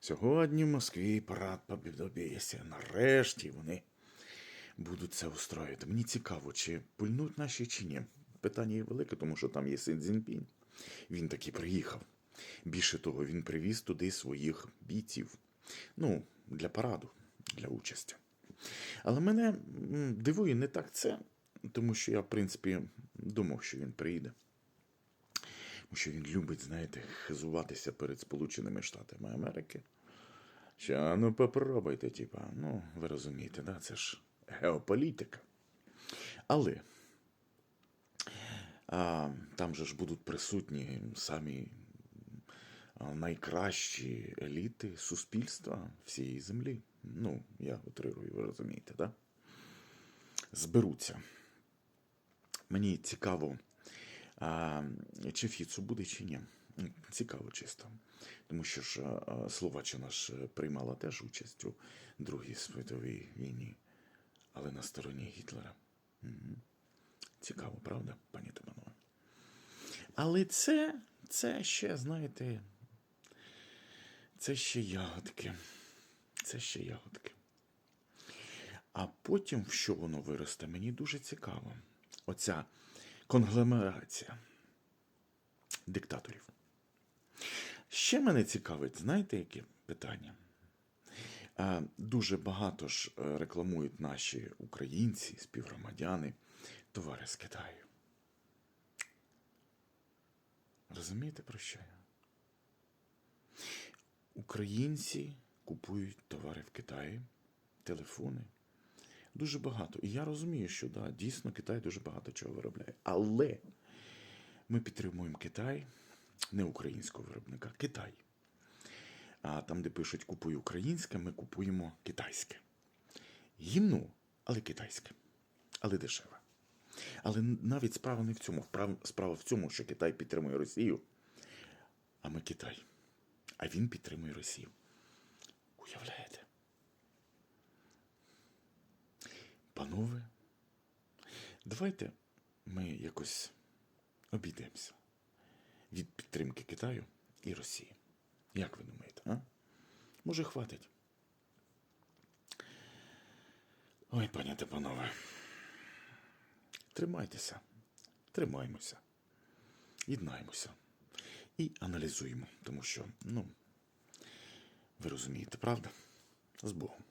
Сьогодні в Москві парад побідобєся. Нарешті вони будуть це устроювати. Мені цікаво, чи пульнуть наші чи ні. Питання є велике, тому що там є Син Цзіньпінь. Він таки приїхав. Більше того, він привіз туди своїх бійців. Ну, для параду, для участі. Але мене дивує не так це, тому що я, в принципі, думав, що він приїде. Тому що він любить, знаєте, хизуватися перед Сполученими Штатами Америки. Що, ну попробуйте, типа, ну, ви розумієте, да? це ж геополітика. Але а, там же ж будуть присутні самі найкращі еліти суспільства всієї землі. Ну, я утрирую, ви розумієте, да? Зберуться. Мені цікаво, а, чи Фіцу буде, чи ні. Цікаво чисто. Тому що ж Словаччина ж приймала теж участь у Другій світовій війні, але на стороні Гітлера. Мгм. Цікаво, правда, пані та? Але це, це ще, знаєте, це ще ягодки. Це ще ягодки. А потім, в що воно виросте, мені дуже цікаво. Оця конгломерація диктаторів. Ще мене цікавить, знаєте, яке питання? Дуже багато ж е, рекламують наші українці, співгромадяни, товари з Китаю. Розумієте, про що я? Українці купують товари в Китаї, телефони. Дуже багато. І я розумію, що да, дійсно Китай дуже багато чого виробляє. Але ми підтримуємо Китай, не українського виробника, Китай. А там, де пишуть купуй українське, ми купуємо китайське. Гімну, але китайське, але дешеве. Але навіть справа не в цьому. Справа в цьому, що Китай підтримує Росію, а ми Китай. А він підтримує Росію. Уявляєте? Панове, давайте ми якось обійдемося від підтримки Китаю і Росії. Як ви думаєте, а? Може, хватить? Ой, пані та панове. Тримайтеся, тримаймося, єднаємося і аналізуємо, тому що, ну, ви розумієте, правда? З Богом.